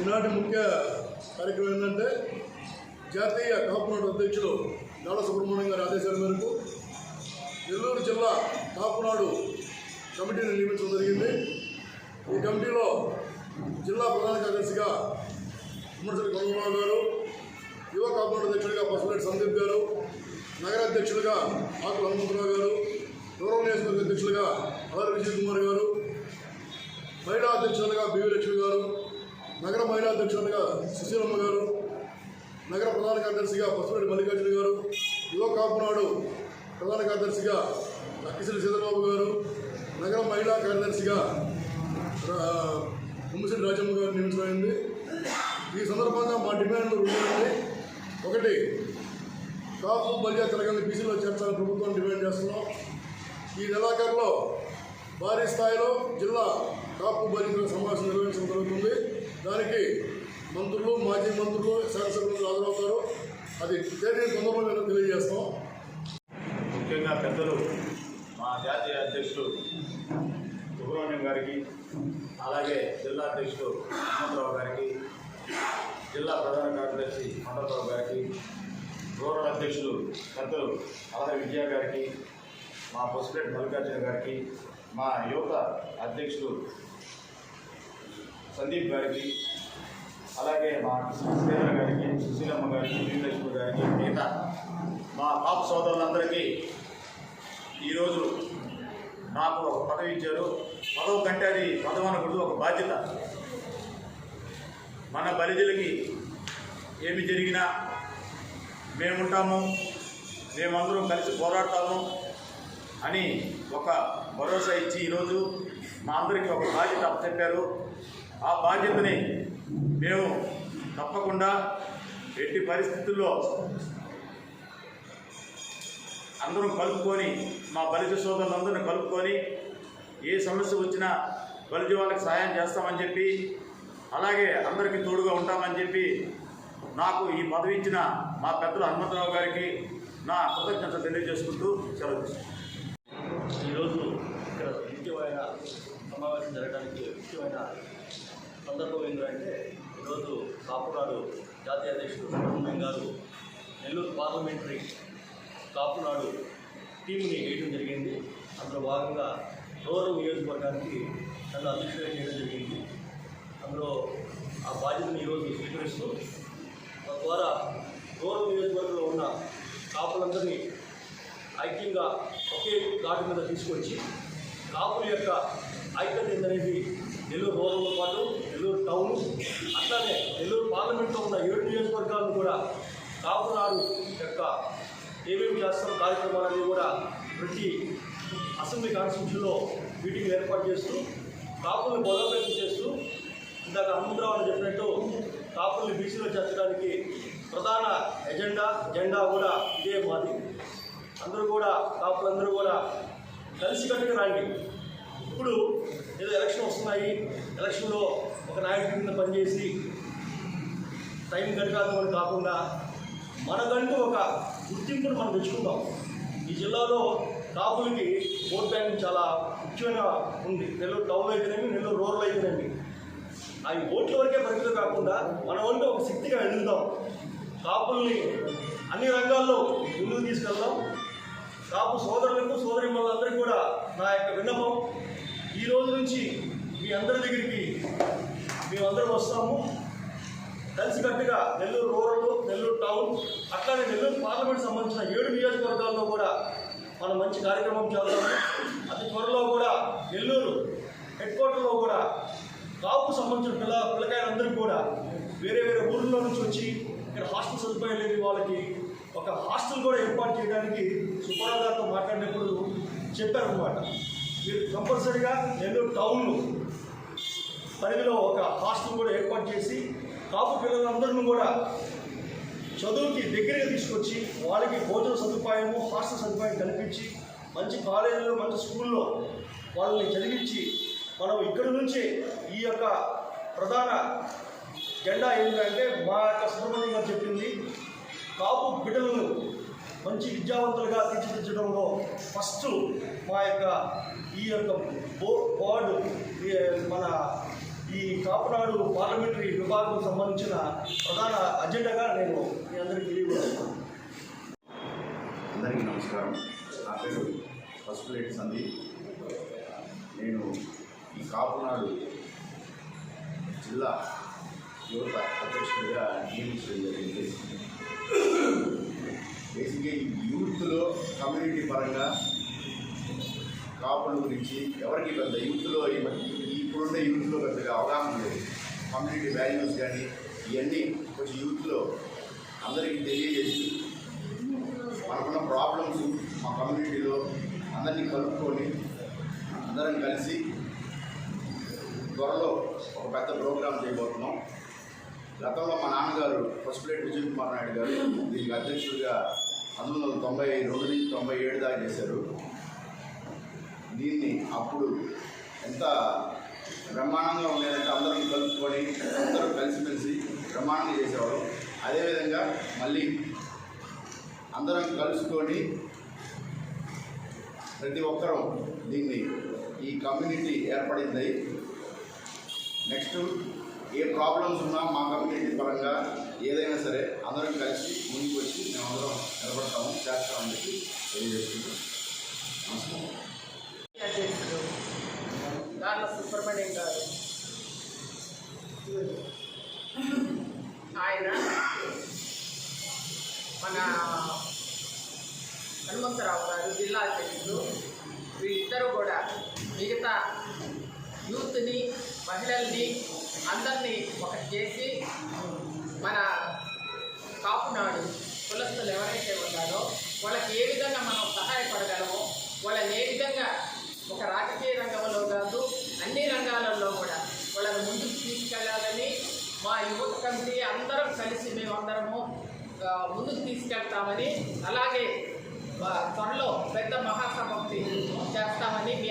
ఈనాటి ముఖ్య కార్యక్రమం ఏంటంటే జాతీయ కాపునాడు అధ్యక్షులు నాడ సుబ్రహ్మణ్యం గారి ఆదేశాల మేరకు నెల్లూరు జిల్లా కాపునాడు కమిటీని నియమించడం జరిగింది. ఈ కమిటీలో జిల్లా ప్రధాన కార్యదర్శిగా ఉమ్మడిసరి కొండరావు గారు యువ కాపునాడు అధ్యక్షుడిగా పసుపులేటి సందీప్ గారు నగర అధ్యక్షులుగా ఆకుల హనుమంతరావు గారు గౌరవ నియోజకవర్గ అధ్యక్షులుగా అలరి విజయ్ కుమార్ గారు అధ్యక్షులుగా బివి లక్ష్మి గారు నగర మహిళా అధ్యక్షులుగా సుశీలమ్మ గారు నగర ప్రధాన కార్యదర్శిగా పసుపురెడ్డి మల్లికార్జున గారు యువ కాపునాడు ప్రధాన కార్యదర్శిగా అక్కిశెల్లి చంద్రబాబు గారు నగర మహిళా కార్యదర్శిగా ఉమ్మశెట్టి రాజమ్మ గారు నియమించబడింది ఈ సందర్భంగా మా డిమాండ్లు రెండు ఒకటి కాపు బలియా తెలంగాణ బీసీలో చేర్చాలని ప్రభుత్వం డిమాండ్ చేస్తున్నాం. ఈ నెలాఖరులో భారీ స్థాయిలో జిల్లా కాపు బలిజల సమావేశం నిర్వహించడం జరుగుతుంది. దానికి మంత్రులు మాజీ మంత్రులు శాసనసభ్యులు హాజరవుతారు. అది తేదీ తొందరలో తెలియజేస్తాం. ముఖ్యంగా పెద్దలు మా జాతీయ అధ్యక్షుడు సుబ్రహ్మణ్యం గారికి అలాగే జిల్లా అధ్యక్షుడు హనుమంతరావు గారికి జిల్లా ప్రధాన కార్యదర్శి మండలరావు గారికి రూరల్ అధ్యక్షులు పెద్దలు ఆద విజయ గారికి మా పసుపెట్టి మల్లికార్జున గారికి మా యువత అధ్యక్షుడు సందీప్ గారికి అలాగే మా శ్రీధర గారికి సుశీలమ్మ గారికి వీరలక్ష్మి గారికి మిగతా మా పాప సోదరులందరికీ ఈరోజు నాకు ఒక పదవి ఇచ్చారు. పదవి కంటే అది పదవి అనకూడదు ఒక బాధ్యత. మన బలిజలకి ఏమి జరిగినా మేముంటాము మేమందరం కలిసి పోరాడతాము. అని ఒక భరోసా ఇచ్చి ఈరోజు మా అందరికీ ఒక బాధ్యత చెప్పారు ఆ బాధ్యతని మేము తప్పకుండా ఎట్టి పరిస్థితుల్లో అందరం కలుపుకొని మా బలిజ సోదరులందరిని కలుపుకొని ఏ సమస్య వచ్చినా బలిజ వాళ్ళకి సహాయం చేస్తామని చెప్పి అలాగే అందరికీ తోడుగా ఉంటామని చెప్పి నాకు ఈ పదవి ఇచ్చిన మా పెద్దలు హనుమంతరావు గారికి నా కృతజ్ఞత తెలియజేసుకుంటూ సెలవు ఈరోజు ఇక్కడ ముఖ్యమైన సమావేశం జరగడానికి ముఖ్యమైన సందర్భం ఏంటంటే ఈరోజు కాపునాడు జాతీయ అధ్యక్షుడు సుబ్రహ్మణ్యం గారు నెల్లూరు పార్లమెంటరీ కాపునాడు టీంని వేయడం జరిగింది. అందులో భాగంగా రూరల్ నియోజకవర్గానికి నన్ను అధ్యక్షుడిగా చేయడం జరిగింది. అందులో ఆ బాధ్యతను ఈరోజు స్వీకరిస్తూ తద్వారా రూరల్ నియోజకవర్గంలో ఉన్న కాపులందరినీ ఐక్యంగా ఒకే ఘాటు మీద తీసుకొచ్చి కాపుల యొక్క ఐక్యత అనేది నెల్లూరు రూరల్తో పాటు నెల్లూరు టౌన్ అట్లానే నెల్లూరు పార్లమెంట్లో ఉన్న ఏడు నియోజకవర్గాలను కూడా కాపునాడు యొక్క ఏమేమి చేస్తాం కార్యక్రమాలన్నీ కూడా ప్రతి అసెంబ్లీ కాన్స్టిట్యూషన్లో మీటింగ్ ఏర్పాటు చేస్తూ కాపుల్ని బలోపేతం చేస్తూ ఇందాక హనుమంతరావు చెప్పినట్టు కాపుల్ని బీసీలో చేర్చడానికి ప్రధాన ఎజెండా జెండా కూడా ఇదే మాది. అందరూ కూడా కాపులందరూ కూడా కలిసికట్టుగా రండి. ఇప్పుడు ఏదో ఎలక్షన్ వస్తున్నాయి. ఎలక్షన్లో ఒక నాయకుడి కింద పనిచేసి టైం గడిపాలని కాకుండా మనకంటూ ఒక గుర్తింపును మనం తెచ్చుకుందాం. ఈ జిల్లాలో కాపులకి ఓట్ బ్యాంక్ చాలా ముఖ్యంగా ఉంది. నెల్లూరు టౌన్ అయితేనేమి నెల్లూరు రూరల్ అయితేనేమి. అవి ఓట్ల వరకే పరిమితం కాకుండా మనం అంటూ ఒక శక్తిగా ఎదుగుదాం కాపుల్ని అన్ని రంగాల్లో ముందుకు తీసుకెళ్దాం. కాపు సోదరులకు సోదరి కూడా నా యొక్క విన్నపం. ఈ రోజు నుంచి మీ అందరి దగ్గరికి మేమందరం వస్తాము. కలిసికట్టుగా నెల్లూరు రూరల్ నెల్లూరు టౌన్ అట్లానే నెల్లూరు పార్లమెంట్ సంబంధించిన ఏడు నియోజకవర్గాల్లో కూడా మనం మంచి కార్యక్రమం చేద్దాము. అతి త్వరలో కూడా నెల్లూరు హెడ్ క్వార్టర్లో కూడా కాపుకు సంబంధించిన పిల్ల పిల్లకాయలందరికీ కూడా వేరే వేరే ఊర్లో నుంచి వచ్చి ఇక్కడ హాస్టల్ సదుపాయం లేని వాళ్ళకి ఒక హాస్టల్ కూడా ఏర్పాటు చేయడానికి సుబ్బారావు గారితో మాట్లాడినప్పుడు చెప్పారనమాట మీరు కంపల్సరీగా నెల్లూరు టౌన్లో పరిధిలో ఒక హాస్టల్ కూడా ఏర్పాటు చేసి కాపు పిల్లలందరినీ కూడా చదువుకి దగ్గరగా తీసుకొచ్చి వాళ్ళకి భోజన సదుపాయము హాస్టల్ సదుపాయం కల్పించి మంచి కాలేజీలో మంచి స్కూల్లో వాళ్ళని చదివించి మనం ఇక్కడి నుంచి ఈ యొక్క ప్రధాన జెండా ఏంటంటే మా యొక్క సుబ్రహ్మణ్యం గారు చెప్పింది కాపు బిడ్డలను మంచి విద్యావంతులుగా తీర్చిదిద్దడంలో ఫస్ట్ మా యొక్క ఈ యొక్క బో బోర్డు మన ఈ కాపునాడు పార్లమెంటరీ విభాగం సంబంధించిన ప్రధాన అజెండాగా నేను మీ అందరికీ తెలియజేస్తున్నాను. అందరికీ నమస్కారం. నా పేరు ఫస్ట్ పసుపులేటి సందీప్. నేను ఈ కాపునాడు జిల్లా యువత అధ్యక్షుడిగా నియమించడం జరిగింది. బేసిక్గా యూత్లో కమ్యూనిటీ పరంగా కాపుల గురించి ఎవరికి పెద్ద యూత్లో ఇప్పుడున్న యూత్లో పెద్దగా అవగాహన లేదు. కమ్యూనిటీ వాల్యూస్ కానీ ఇవన్నీ కొంచెం యూత్లో అందరికీ తెలియజేసి మనకున్న ప్రాబ్లమ్స్ మా కమ్యూనిటీలో అందరినీ కలుపుకొని అందరం కలిసి త్వరలో ఒక పెద్ద ప్రోగ్రాం చేయబోతున్నాం. గతంలో మా నాన్నగారు ఫస్ట్ ప్లేట్ విజయ్ కుమార్ నాయుడు గారు దీనికి అధ్యక్షుడిగా పంతొమ్మిది వందల తొంభై రెండు నుంచి తొంభై ఏడు దాకా చేశారు. దీన్ని అప్పుడు ఎంత బ్రహ్మాండంగా ఉండేదంటే అందరం కలుపుకొని అందరూ కలిసిమెలిసి బ్రహ్మాండంగా చేసేవారు అదేవిధంగా మళ్ళీ అందరం కలుసుకొని ప్రతి ఒక్కరూ దీన్ని ఈ కమ్యూనిటీ ఏర్పడింది. నెక్స్ట్ ఏ ప్రాబ్లమ్స్ ఉన్నా మా కమ్యూనిటీ పరంగా ఏదైనా సరే అందరం కలిసి ముందుకు వచ్చి మేమందరం నిలబడతాము చేస్తామని చెప్పి తెలియజేస్తున్నాం నమస్కారం. అధ్యక్షుడు సుబ్రహ్మణ్యం గారు. ఆయన మన హనుమంతరావు గారు జిల్లా అధ్యక్షుడు వీళ్ళిద్దరూ కూడా మిగతా యూత్ని మహిళల్ని చేసి మన కాపునాడు కులస్తులు ఎవరైతే ఉన్నారో వాళ్ళకి ఏ విధంగా మనం సహాయపడగలమో వాళ్ళని ఏ విధంగా ఒక రాజకీయ రంగంలో కాదు అన్ని రంగాలలో కూడా వాళ్ళని ముందుకు తీసుకెళ్ళాలని మా యువత కమిటీ అందరం కలిసి మేమందరము ముందుకు తీసుకెళ్తామని అలాగే త్వరలో పెద్ద మహాసభక్తి చేస్తామని మీ